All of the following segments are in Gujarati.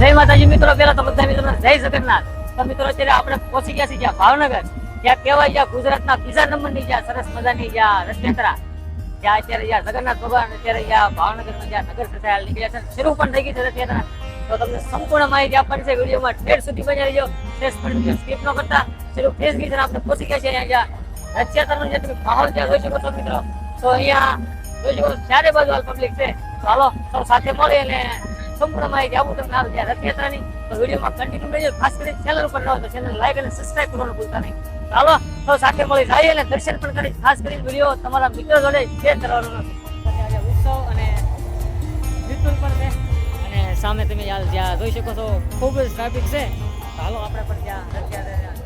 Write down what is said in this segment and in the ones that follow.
જય માતાજી મિત્રો પેલા તો બધા મિત્રો જય જગન્નાથ. તો મિત્રો, અત્યારે આપણે પહોંચી ગયા છીએ જ્યાં ભાવનગર. ત્યાં કહેવાય જ્યાં ગુજરાતના બીજા નંબરની જ્યાં સરસ મજાની જ્યાં રથયાત્રા ત્યાં અત્યારે જ્યાં જગન્નાથ ભગવાન અત્યારે જ્યાં ભાવનગરમાં જ્યાં નગર સસાયેલ નીકળ્યા છે. શરૂ પણ થઈ ગઈ છે રથયાત્રા તો તમને સંપૂર્ણ માહિતી આપવાની છે. વિડીયોમાં ઠેર સુધી બની રહેજો. ફેસ પર સ્કીપ ન કરતા. શરૂ ફેસ ગઈ છે આપણે પહોંચી ગયા છે અહીંયા જ્યાં રથયાત્રાનો જે તમે માહોલ જ્યાં જોઈ શકો છો મિત્રો. તો અહીંયા જોઈ શકો ચારે બાજુ પબ્લિક છે. હાલો, સૌ સાથે મળી અને સંપૂર્ણ આપું તમને આ જ્યાં રથયાત્રાની વિડીયોમાં કન્ટિન્યુ રહેજો ખાસ કરીને ચેનલ ઉપર ન તો ચેનલ લાઈક અને સબસ્ક્રાઇબ કરવાનું ભૂલતા નહીં. તો સાથે મળી જઈએ અને દર્શન પણ કરી. ખાસ કરીને વીડિયો તમારા મિત્રો જોડે શેર કરવાનો નથી. ઉત્સવ અને વિપુલ પણ છે. અને સામે તમે જ્યાં જોઈ શકો છો, ખૂબ જ ટ્રાફિક છે. ચાલો આપણે પણ ત્યાં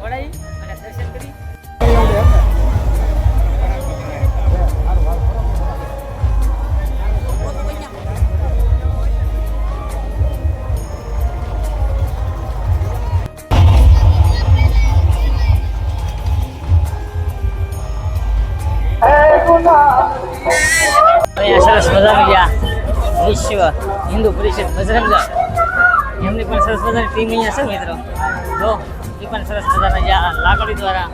જોડાઈ અને દર્શન કરી. વિશ્વ હિન્દુ પરિષદ, બજરંગ એમની પણ સરસ મજાની ટીમ અહીંયા છે મિત્રો. જો, એ પણ સરસ મજાના લાકડી દ્વારા.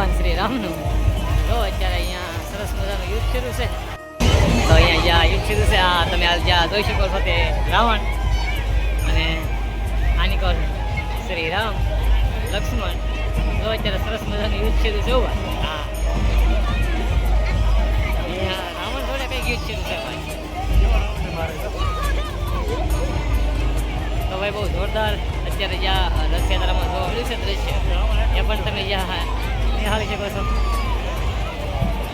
ભગવાન શ્રી રામનું. જો, અત્યારે અહીંયા સરસ મજાનું યુદ્ધ શરૂ છે. તો અહીંયા જ્યાં યુદ્ધ શરૂ છે, આ તમે જ્યાં જોઈ શકો છો તે રાવણ અને આની કોર શ્રી રામ, લક્ષ્મણ. જો, અત્યારે સરસ મજાનું યુદ્ધ શરૂ છે હા. રાવણ જોડે કંઈક યુદ્ધ શરૂ છે તો ભાઈ બહુ જોરદાર અત્યારે જ્યાં રથયાત્રામાં જોવા મળ્યું છે દ્રશ્ય એ પણ તમે જ્યાં નિહાળી શકો છો.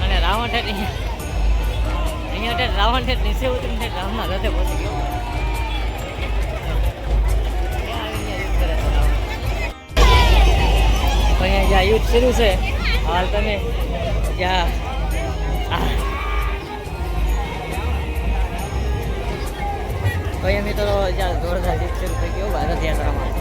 અને રાવણ ઠેઠ અહીંયા ઠેઠ રાવણ ઠેઠ નીચે ઉતરીને ઠેઠ રામના રથે પહોંચી ગયો. યુદ્ધ અહીંયા જ્યાં યુદ્ધ શરૂ છે, હાલ તમે જ્યાં અહીંયા મિત્રો જ્યાં જોરદાર જીત શરૂ થઈ ગયો, ભારત યાત્રામાં.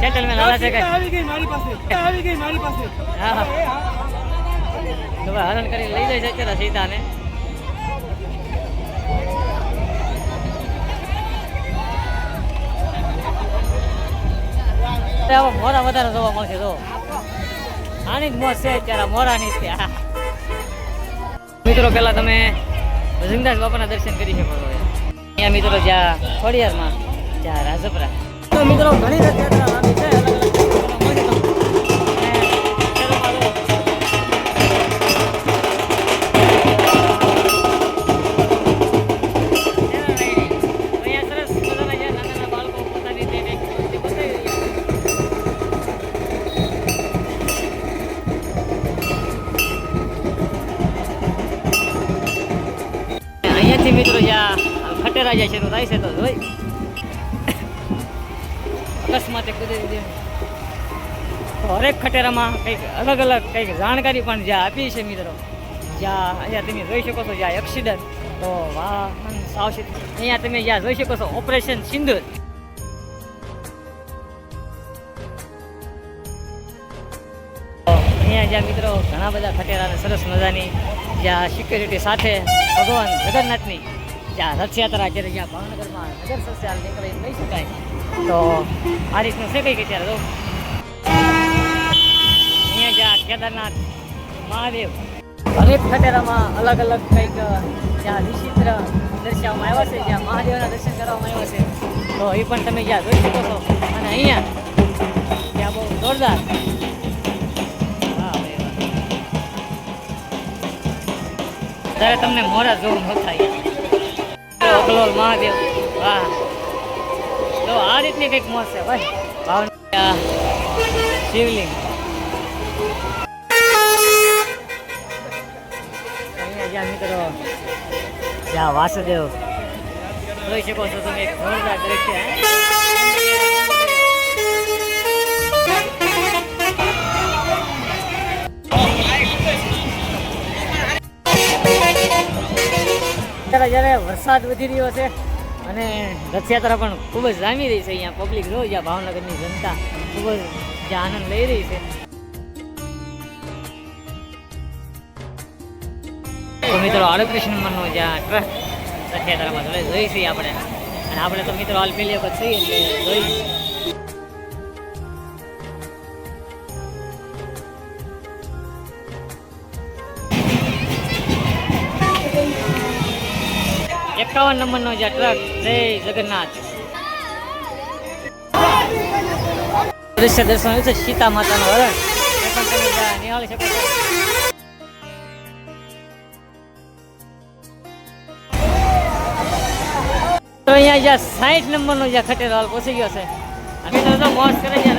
એ હાલા છે કઈ આવી ગઈ મારી પાસે આવી ગઈ મારી પાસે. હા હા. તો હરણ કરી લઈ જાય છે અત્યારે સીતાને. મોરા વધારે જોવા મળશે જો. આની જ મોજ છે અત્યારે મોરાની છે. મિત્રો પેલા તમે ભજનદાસ બાપાના દર્શન કરી શકો છો મિત્રો જ્યાં ખોડિયારમાં જ્યાં રાજપરા તો મિત્રો ઘણી રથયાત્રા લાંબી છે. અને મિત્રો જ્યાં ખટેરા છે, તો થાય છે તો જોઈ અકસ્માતે કુદરતી દે હરેક ખટેરામાં કંઈક અલગ અલગ કંઈક જાણકારી પણ જ્યાં આપી છે મિત્રો, જ્યાં અહીંયા તમે જોઈ શકો છો જ્યાં એક્સિડન્ટ તો વાહન સાવચેત. અહીંયા તમે જ્યાં જોઈ શકો છો ઓપરેશન સિંદુર. અહીંયા જ્યાં મિત્રો ઘણા બધા ખટેરા અને સરસ મજાની જ્યાં સિક્યોરિટી સાથે ભગવાન જગન્નાથની જ્યાં રથયાત્રા જ્યારે જ્યાં ભાવનગરમાં નગર સસ્યાલ નીકળે એમ કહી શકાય. તો આ રીતનું છે કંઈક અત્યારે તો અહીંયા જ્યાં કેદારનાથ મહાદેવ. હરેક ખટેરામાં અલગ અલગ કંઈક જ્યાં વિચિત્ર દર્શાવવામાં આવ્યા છે, જ્યાં મહાદેવના દર્શન કરવામાં આવ્યા છે. તો એ પણ તમે જ્યાં જોઈ શકો છો. અને અહીંયા ત્યાં બહુ જોરદાર. ત્યારે તમને મોરા જોવું ન થાય. જો મહાદેવ. વાહ. તો આ રીતની કંઈક મોજ છે, ભાઈ. ભાવના શિવલિંગ. અહીંયા જ્યાં મિત્રો, જ્યાં વાસુદેવ જોઈ શકો છો તમે, એક જોરદાર દ્રશ્ય અત્યારે જ્યારે વરસાદ વધી રહ્યો છે અને રથયાત્રા પણ ખૂબ જ જામી રહી છે અહીંયા પબ્લિક જો જ્યાં ભાવનગરની જનતા ખૂબ જ જ્યાં આનંદ લઈ રહી છે. તો મિત્રો અડત્રીસ જે જ્યાં ટ્રસ્ટ રથયાત્રામાં જોઈ છીએ આપણે. અને આપણે તો મિત્રો હાલ પહેલી વખત છીએ એટલે જોઈ એકાવન નંબરનો જે ટ્રક જય જગન્નાથ. દૃશ્ય દર્શન છે સીતા માતાનું હરણ. એ પણ તમે નિહાળી શકો છો. અહીંયા જ્યાં સાઠ નંબરનો જ્યાં ખટેરો હાલ પહોંચી ગયો છે. અને તો કરે છે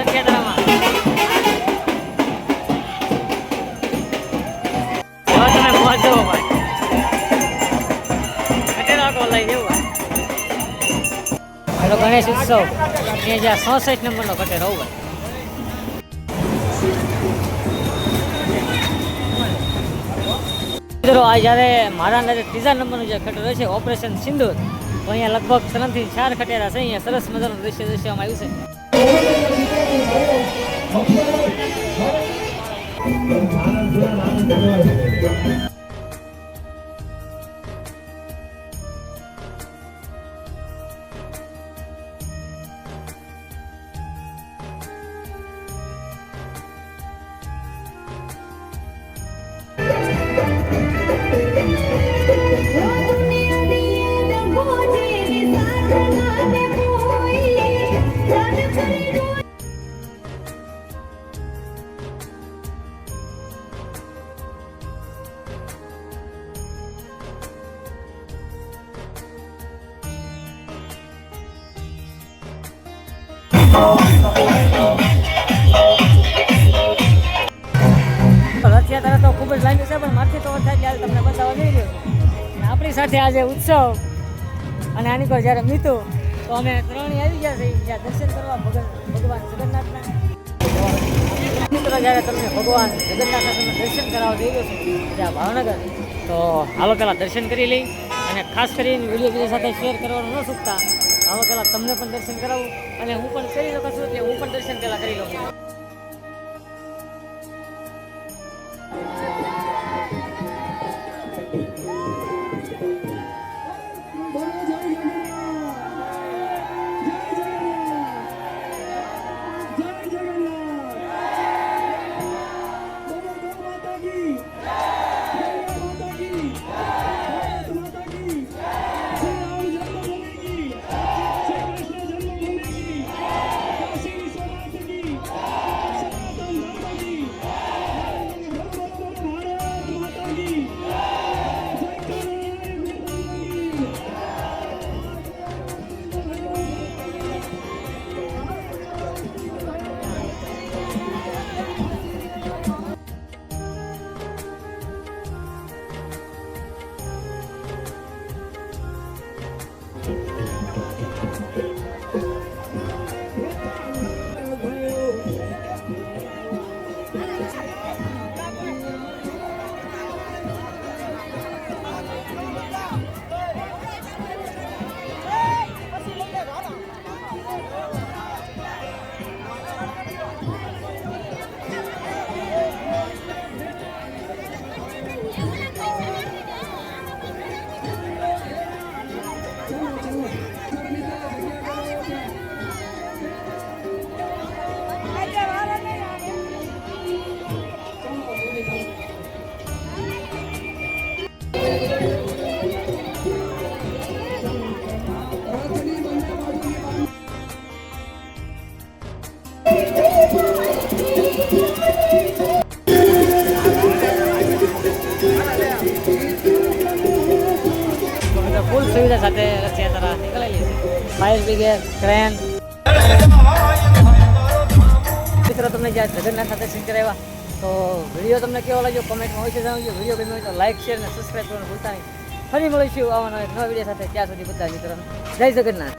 પેલો ગણેશ ઉત્સવ. અહીંયા જ્યાં ચોસઠ નંબરનો ખટેરો હોવું મિત્રો, આ જ્યારે મારા અંદાજે ત્રીજા નંબરનું જે ખટેરો છે, ઓપરેશન સિંદૂર, તો અહીંયા લગભગ ત્રણથી ચાર ખટેરા છે. અહીંયા સરસ મજાનું દૃશ્ય દર્શાવવામાં આવ્યું છે. રથયાત્રા તો ખૂબ જ લાંબી છે, પણ મારથી તો ત્યારે તમને બતાવવા જઈ રહ્યો આપણી સાથે આજે ઉત્સવ અને આની પર જ્યારે મીતું, તો અમે ત્રણેય આવી ગયા છીએ. જ્યાં દર્શન કરવા ભગવાન જગન્નાથના. મિત્રો, જ્યારે તમને ભગવાન જગન્નાથના તમે દર્શન કરાવવા જઈ ગયો છું, ત્યાં ભાવનગર, તો આવો પહેલાં દર્શન કરી લઈ અને ખાસ કરીને વીડિયો બીજા સાથે શેર કરવાનું ન ચૂકતા આવો પહેલાં તમને પણ દર્શન કરાવું અને હું પણ કરી શકું છું એટલે હું પણ દર્શન પહેલાં કરી લઉં. ફૂલ સુવિધા સાથે રથયાત્રા નીકળેલી છે. ફાયર બ્રિગેડ ક્રેન મિત્રો, તમને જ્યાં જગન્નાથ સાથે સિંગ કરાવ્યા, તો વીડિયો તમને કેવો લાગ્યો? કોમેન્ટમાં હોય છે જણાવજો. વીડિયો ગમ્યો તો લાઇક શેર અને સબસ્ક્રાઈબ કરવાનું ભૂલતા નહીં. ફરી મળીશું આવવાનો એક નવા વીડિયો સાથે. ત્યાં સુધી બધા મિત્રોને. જય જગન્નાથ.